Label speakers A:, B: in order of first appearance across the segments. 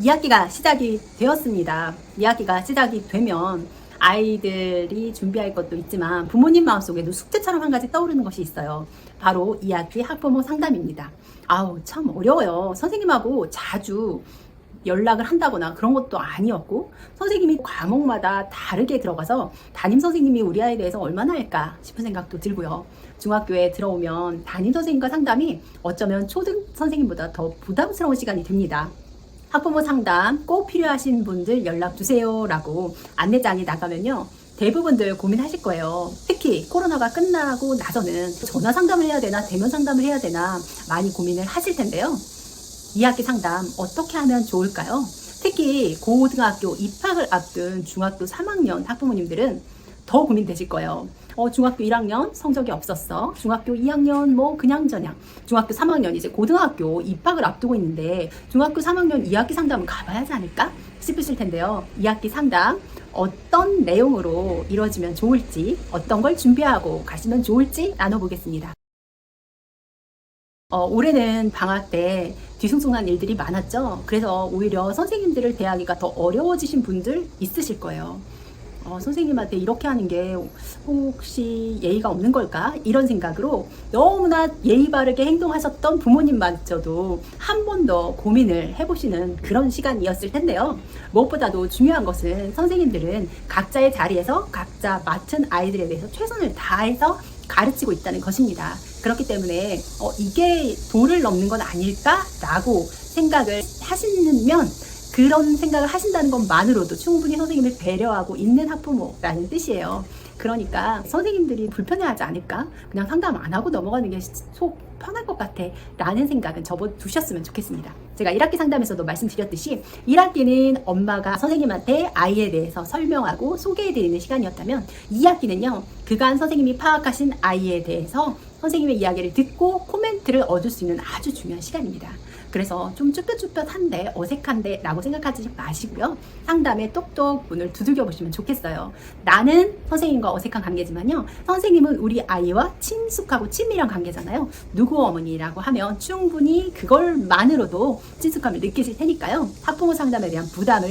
A: 2학기가 시작이 되었습니다. 2학기가 시작이 되면 아이들이 준비할 것도 있지만 부모님 마음속에도 숙제처럼 한 가지 떠오르는 것이 있어요. 바로 2학기 학부모 상담입니다. 아우, 참 어려워요. 선생님하고 자주 연락을 한다거나 그런 것도 아니었고 선생님이 과목마다 다르게 들어가서 담임 선생님이 우리 아이에 대해서 얼마나 할까 싶은 생각도 들고요. 중학교에 들어오면 담임 선생님과 상담이 어쩌면 초등 선생님보다 더 부담스러운 시간이 됩니다. 학부모 상담 꼭 필요하신 분들 연락 주세요 라고 안내장이 나가면요. 대부분들 고민하실 거예요. 특히 코로나가 끝나고 나서는 전화 상담을 해야 되나 대면 상담을 해야 되나 많이 고민을 하실 텐데요. 2학기 상담 어떻게 하면 좋을까요? 특히 고등학교 입학을 앞둔 중학교 3학년 학부모님들은 더 고민되실 거예요. 어, 중학교 1학년 성적이 없었어. 중학교 2학년 뭐 그냥 저냥. 중학교 3학년 이제 고등학교 입학을 앞두고 있는데 중학교 3학년 2학기 상담은 가봐야 하지 않을까 싶으실 텐데요. 2학기 상담 어떤 내용으로 이루어지면 좋을지 어떤 걸 준비하고 가시면 좋을지 나눠보겠습니다. 어, 올해는 방학 때 뒤숭숭한 일들이 많았죠. 그래서 오히려 선생님들을 대하기가 더 어려워지신 분들 있으실 거예요. 어, 선생님한테 이렇게 하는 게 혹시 예의가 없는 걸까? 이런 생각으로 너무나 예의 바르게 행동하셨던 부모님마저도 한 번 더 고민을 해보시는 그런 시간이었을 텐데요. 무엇보다도 중요한 것은 선생님들은 각자의 자리에서 각자 맡은 아이들에 대해서 최선을 다해서 가르치고 있다는 것입니다. 그렇기 때문에 어, 이게 도를 넘는 건 아닐까라고 생각을 하시면 그런 생각을 하신다는 것만으로도 충분히 선생님을 배려하고 있는 학부모라는 뜻이에요. 그러니까 선생님들이 불편해하지 않을까? 그냥 상담 안 하고 넘어가는 게 속 편할 것 같아. 라는 생각은 접어두셨으면 좋겠습니다. 제가 1학기 상담에서도 말씀드렸듯이 1학기는 엄마가 선생님한테 아이에 대해서 설명하고 소개해드리는 시간이었다면 2학기는요, 그간 선생님이 파악하신 아이에 대해서 선생님의 이야기를 듣고 코멘트를 얻을 수 있는 아주 중요한 시간입니다. 그래서 좀 쭈뼛쭈뼛한데 어색한데 라고 생각하지 마시고요. 상담에 똑똑 문을 두들겨 보시면 좋겠어요. 나는 선생님과 어색한 관계지만요. 선생님은 우리 아이와 친숙하고 친밀한 관계잖아요. 누구 어머니라고 하면 충분히 그걸만으로도 친숙함을 느끼실 테니까요. 학부모 상담에 대한 부담을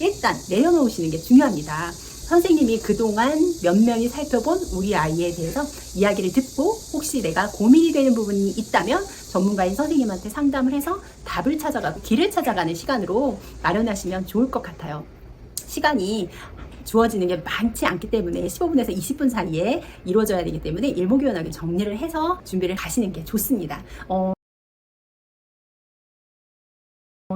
A: 일단 내려놓으시는 게 중요합니다. 선생님이 그동안 몇 명이 살펴본 우리 아이에 대해서 이야기를 듣고 혹시 내가 고민이 되는 부분이 있다면 전문가인 선생님한테 상담을 해서 답을 찾아가고 길을 찾아가는 시간으로 마련하시면 좋을 것 같아요. 시간이 주어지는 게 많지 않기 때문에 15분에서 20분 사이에 이루어져야 되기 때문에 일목요연하게 정리를 해서 준비를 하시는 게 좋습니다. 어, 어,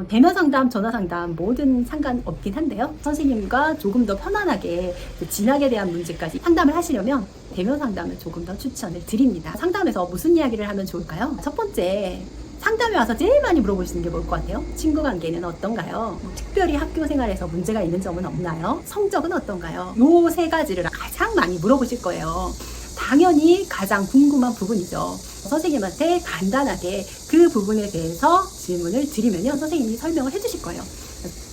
A: 대면 상담, 전화 상담 뭐든 상관없긴 한데요. 선생님과 조금 더 편안하게 그 진학에 대한 문제까지 상담을 하시려면 대면 상담을 조금 더 추천을 드립니다. 상담에서 무슨 이야기를 하면 좋을까요? 첫 번째, 상담에 와서 제일 많이 물어보시는 게 뭘 것 같아요? 친구 관계는 어떤가요? 뭐 특별히 학교 생활에서 문제가 있는 점은 없나요? 성적은 어떤가요? 요 세 가지를 가장 많이 물어보실 거예요. 당연히 가장 궁금한 부분이죠. 선생님한테 간단하게 그 부분에 대해서 질문을 드리면요. 선생님이 설명을 해주실 거예요.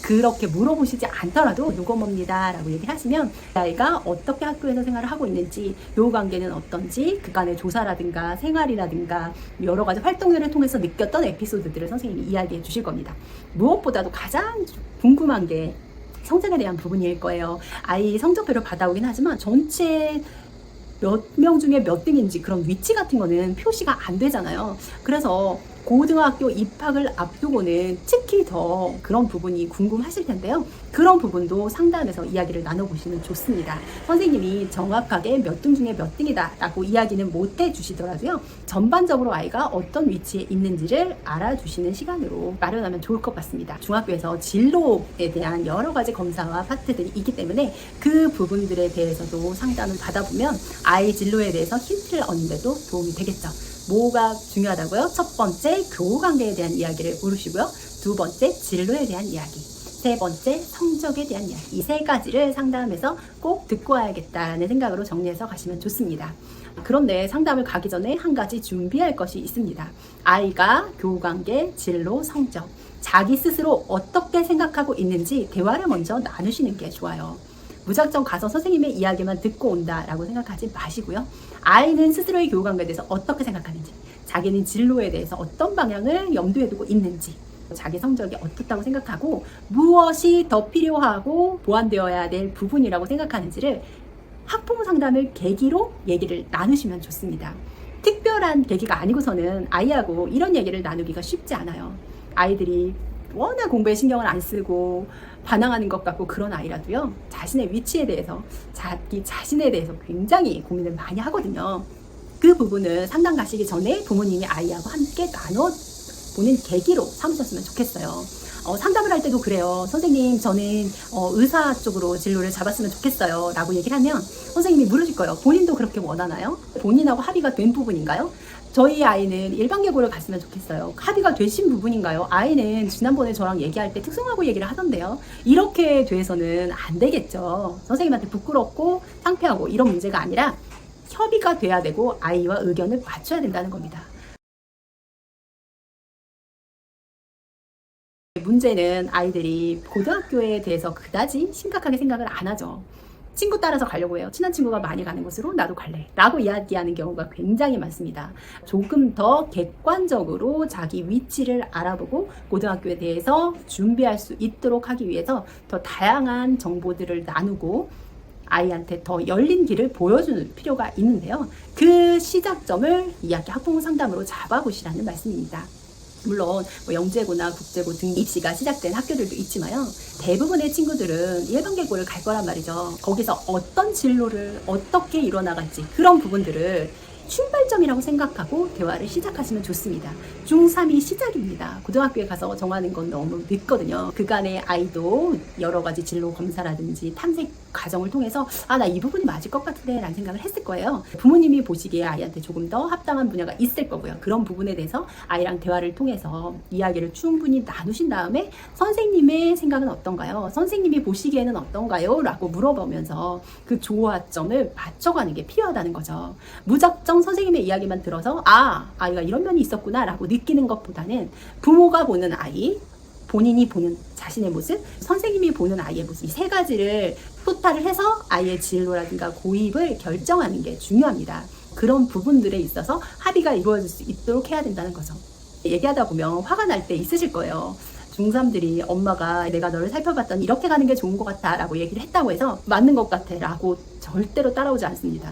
A: 그렇게 물어보시지 않더라도 누구 뭡니다 라고 얘기를 하시면 아이가 어떻게 학교에서 생활을 하고 있는지 요 관계는 어떤지 그간의 조사라든가 생활이라든가 여러 가지 활동들을 통해서 느꼈던 에피소드들을 선생님이 이야기해 주실 겁니다. 무엇보다도 가장 궁금한 게 성적에 대한 부분일 거예요. 아이 성적표를 받아오긴 하지만 전체 몇 명 중에 몇 등인지 그런 위치 같은 거는 표시가 안 되잖아요. 그래서 고등학교 입학을 앞두고는 특히 더 그런 부분이 궁금하실 텐데요. 그런 부분도 상담에서 이야기를 나눠보시면 좋습니다. 선생님이 정확하게 몇 등 중에 몇 등이다 라고 이야기는 못 해주시더라도요. 전반적으로 아이가 어떤 위치에 있는지를 알아주시는 시간으로 마련하면 좋을 것 같습니다. 중학교에서 진로에 대한 여러 가지 검사와 파트들이 있기 때문에 그 부분들에 대해서도 상담을 받아보면 아이 진로에 대해서 힌트를 얻는데도 도움이 되겠죠. 뭐가 중요하다고요? 첫 번째, 교우 관계에 대한 이야기를 물으시고요. 두 번째, 진로에 대한 이야기. 세 번째, 성적에 대한 이야기. 이 세 가지를 상담에서 꼭 듣고 와야겠다는 생각으로 정리해서 가시면 좋습니다. 그런데 상담을 가기 전에 한 가지 준비할 것이 있습니다. 아이가 교우 관계, 진로, 성적. 자기 스스로 어떻게 생각하고 있는지 대화를 먼저 나누시는 게 좋아요. 무작정 가서 선생님의 이야기만 듣고 온다라고 생각하지 마시고요. 아이는 스스로의 교우 관계에 대해서 어떻게 생각하는지, 자기는 진로에 대해서 어떤 방향을 염두에 두고 있는지, 자기 성적이 어떻다고 생각하고 무엇이 더 필요하고 보완되어야 될 부분이라고 생각하는지를 학부모 상담을 계기로 얘기를 나누시면 좋습니다. 특별한 계기가 아니고서는 아이하고 이런 얘기를 나누기가 쉽지 않아요. 아이들이 워낙 공부에 신경을 안 쓰고 반항하는 것 같고 그런 아이라도요 자신의 위치에 대해서 자기 자신에 대해서 굉장히 고민을 많이 하거든요. 그 부분을 상담 가시기 전에 부모님이 아이하고 함께 나눠 보는 계기로 삼으셨으면 좋겠어요. 어, 상담을 할 때도 그래요. 선생님, 저는 어, 의사 쪽으로 진로를 잡았으면 좋겠어요. 라고 얘기를 하면 선생님이 물으실 거예요. 본인도 그렇게 원하나요? 본인하고 합의가 된 부분인가요? 저희 아이는 일반계고를 갔으면 좋겠어요. 합의가 되신 부분인가요? 아이는 지난번에 저랑 얘기할 때 특성하고 얘기를 하던데요. 이렇게 돼서는 안 되겠죠. 선생님한테 부끄럽고 창피하고 이런 문제가 아니라 협의가 돼야 되고 아이와 의견을 맞춰야 된다는 겁니다. 문제는 아이들이 고등학교에 대해서 그다지 심각하게 생각을 안 하죠. 친구 따라서 가려고 해요. 친한 친구가 많이 가는 곳으로 나도 갈래. 라고 이야기하는 경우가 굉장히 많습니다. 조금 더 객관적으로 자기 위치를 알아보고 고등학교에 대해서 준비할 수 있도록 하기 위해서 더 다양한 정보들을 나누고 아이한테 더 열린 길을 보여주는 필요가 있는데요. 그 시작점을 이야기 학부모 상담으로 잡아보시라는 말씀입니다. 물론 뭐 영재고나 국제고 등 입시가 시작된 학교들도 있지만요. 대부분의 친구들은 일반계고를 갈 거란 말이죠. 거기서 어떤 진로를 어떻게 이뤄나갈지 그런 부분들을 출발점이라고 생각하고 대화를 시작하시면 좋습니다. 중3이 시작입니다. 고등학교에 가서 정하는 건 너무 늦거든요. 그간의 아이도 여러 가지 진로 검사라든지 탐색 과정을 통해서 아, 나 이 부분이 맞을 것 같은데 라는 생각을 했을 거예요. 부모님이 보시기에 아이한테 조금 더 합당한 분야가 있을 거고요. 그런 부분에 대해서 아이랑 대화를 통해서 이야기를 충분히 나누신 다음에 선생님의 생각은 어떤가요? 선생님이 보시기에는 어떤가요? 라고 물어보면서 그 조화점을 맞춰가는 게 필요하다는 거죠. 무작정 선생님의 이야기만 들어서 아, 아이가 이런 면이 있었구나 라고 느끼는 것보다는 부모가 보는 아이, 본인이 보는 자신의 모습, 선생님이 보는 아이의 모습, 이 세 가지를 토탈을 해서 아이의 진로라든가 고입을 결정하는 게 중요합니다. 그런 부분들에 있어서 합의가 이루어질 수 있도록 해야 된다는 거죠. 얘기하다 보면 화가 날 때 있으실 거예요. 중3들이 엄마가 내가 너를 살펴봤더니 이렇게 가는 게 좋은 것 같아 라고 얘기를 했다고 해서 맞는 것 같아 라고 절대로 따라오지 않습니다.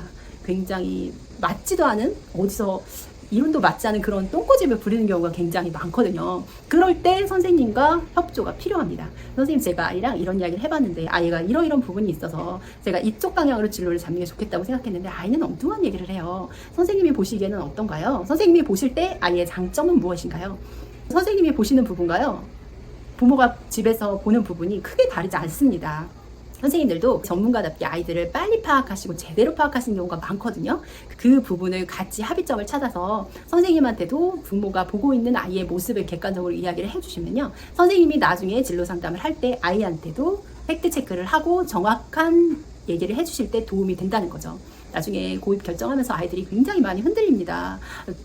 A: 굉장히 맞지도 않은 어디서 이론도 맞지 않은 그런 똥꼬집을 부리는 경우가 굉장히 많거든요. 그럴 때 선생님과 협조가 필요합니다. 선생님 제가 아이랑 이런 이야기를 해봤는데 아이가 이러이런 부분이 있어서 제가 이쪽 방향으로 진로를 잡는 게 좋겠다고 생각했는데 아이는 엉뚱한 얘기를 해요. 선생님이 보시기에는 어떤가요? 선생님이 보실 때 아이의 장점은 무엇인가요? 선생님이 보시는 부분가요? 부모가 집에서 보는 부분이 크게 다르지 않습니다. 선생님들도 전문가답게 아이들을 빨리 파악하시고 제대로 파악하시는 경우가 많거든요. 그 부분을 같이 합의점을 찾아서 선생님한테도 부모가 보고 있는 아이의 모습을 객관적으로 이야기를 해주시면요. 선생님이 나중에 진로 상담을 할 때 아이한테도 팩트 체크를 하고 정확한 얘기를 해주실 때 도움이 된다는 거죠. 나중에 고입 결정하면서 아이들이 굉장히 많이 흔들립니다.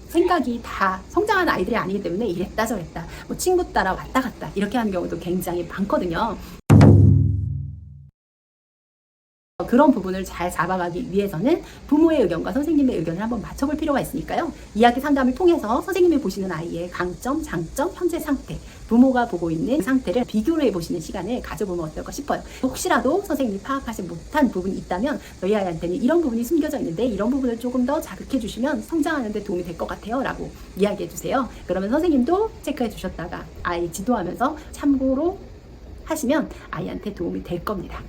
A: 생각이 다 성장한 아이들이 아니기 때문에 이랬다 저랬다, 뭐 친구 따라 왔다 갔다 이렇게 하는 경우도 굉장히 많거든요. 그런 부분을 잘 잡아가기 위해서는 부모의 의견과 선생님의 의견을 한번 맞춰볼 필요가 있으니까요. 이야기 상담을 통해서 선생님이 보시는 아이의 강점, 장점, 현재 상태, 부모가 보고 있는 상태를 비교를 해보시는 시간을 가져보면 어떨까 싶어요. 혹시라도 선생님이 파악하지 못한 부분이 있다면 저희 아이한테는 이런 부분이 숨겨져 있는데 이런 부분을 조금 더 자극해 주시면 성장하는 데 도움이 될 것 같아요. 라고 이야기해 주세요. 그러면 선생님도 체크해 주셨다가 아이 지도하면서 참고로 하시면 아이한테 도움이 될 겁니다.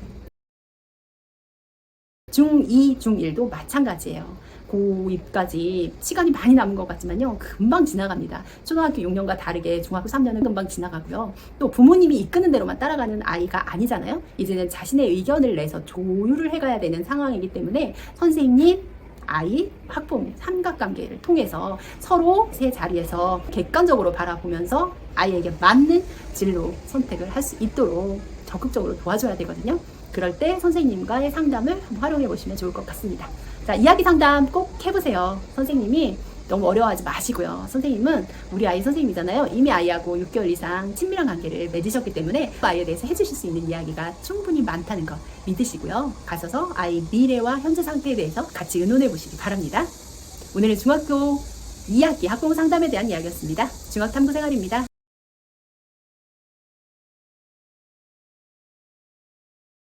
A: 중2, 중1도 마찬가지예요. 고2까지 시간이 많이 남은 것 같지만요. 금방 지나갑니다. 초등학교 6년과 다르게 중학교 3년은 금방 지나가고요. 또 부모님이 이끄는 대로만 따라가는 아이가 아니잖아요. 이제는 자신의 의견을 내서 조율을 해가야 되는 상황이기 때문에 선생님, 아이, 학부모 삼각관계를 통해서 서로 세 자리에서 객관적으로 바라보면서 아이에게 맞는 진로 선택을 할 수 있도록 적극적으로 도와줘야 되거든요. 그럴 때 선생님과의 상담을 활용해 보시면 좋을 것 같습니다. 자, 이야기 상담 꼭 해보세요. 선생님이 너무 어려워하지 마시고요. 선생님은 우리 아이 선생님이잖아요. 이미 아이하고 6개월 이상 친밀한 관계를 맺으셨기 때문에 그 아이에 대해서 해주실 수 있는 이야기가 충분히 많다는 거 믿으시고요. 가셔서 아이 미래와 현재 상태에 대해서 같이 의논해 보시기 바랍니다. 오늘은 중학교 2학기 학부모 상담에 대한 이야기였습니다. 중학탐구 생활입니다.